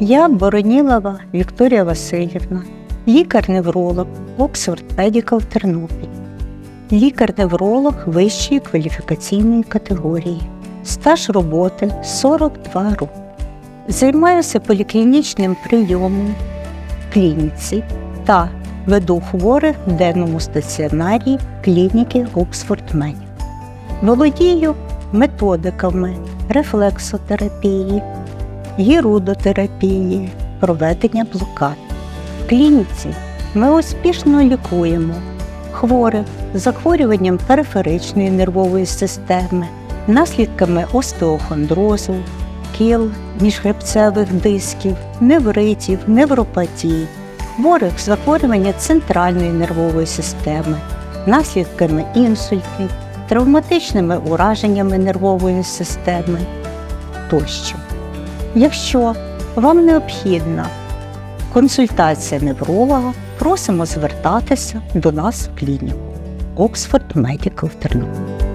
Я Боронілова Вікторія Васильівна, лікар-невролог Оксфорд Медікал Тернопіль, лікар-невролог вищої кваліфікаційної категорії, стаж роботи 42 роки. Займаюся поліклінічним прийомом в клініці та веду хворих в денному стаціонарі клініки Оксфорд Медікал. Володію методиками рефлексотерапії, гірудотерапії, проведення блокад. В клініці ми успішно лікуємо хворих з захворюванням периферичної нервової системи, наслідками остеохондрозу, кіл, міжхребцевих дисків, невритів, невропатій, хворих з захворювання центральної нервової системи, наслідками інсультів, травматичними ураженнями нервової системи тощо. Якщо вам необхідна консультація невролога, просимо звертатися до нас в клініку Оксфорд Medical Тернопіль.